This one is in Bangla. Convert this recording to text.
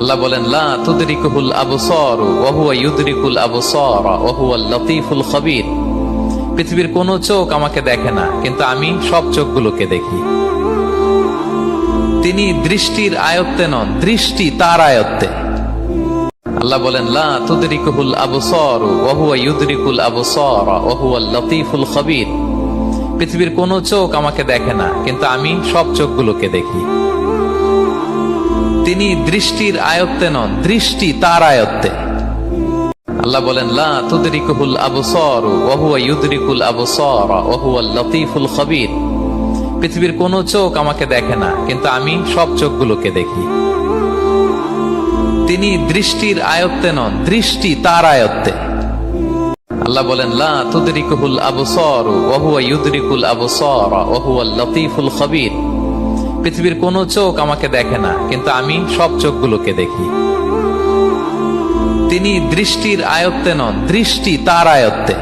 আল্লাহ বলেন, লা তুদরিকুল আবসার ওয়া হুয়া ইউদরিকুল আবসার ওয়া হুয়াল লতীফুল খবীর। পৃথিবীর কোনো চোখ আমাকে দেখে না, কিন্তু আমি সব চোখগুলোকে দেখি। তিনি দৃষ্টির আয়ত্তে নন, দৃষ্টি তার আয়ত্তে। আল্লাহ বলেন, লা তুদরিকুল আবসার ওয়া হুয়া ইউদরিকুল আবসার ওয়া হুয়াল লতীফুল খবীর। পৃথিবীর কোনো চোখ আমাকে দেখে না, কিন্তু আমি সব চোখগুলোকে দেখি। তিনি দৃষ্টির আয়ত্তে নন, দৃষ্টি তার আয়ত্তে। আল্লাহ বলেন, লা তুদরিকুল আবসার ওয়া হুয়া ইউদরিকুল আবসার ওয়া হুয়াল লতীফুল খবীর। পৃথিবীর কোনো চোখ আমাকে দেখে না, কিন্তু আমি সব চোখগুলোকে দেখি। তিনি দৃষ্টির আয়ত্তে নন, দৃষ্টি তার আয়ত্তে। আল্লাহ বলেন, লা তুদরিকুল আবসার ওয়া হুয়া ইউদরিকুল আবসার ওয়া হুয়াল লতীফুল খবীর। পৃথিবীর কোনো চোখ আমাকে দেখে না, কিন্তু আমি সব চোখগুলোকে দেখি। তিনি দৃষ্টির আয়ত্তে নন, দৃষ্টি তার আয়ত্তে।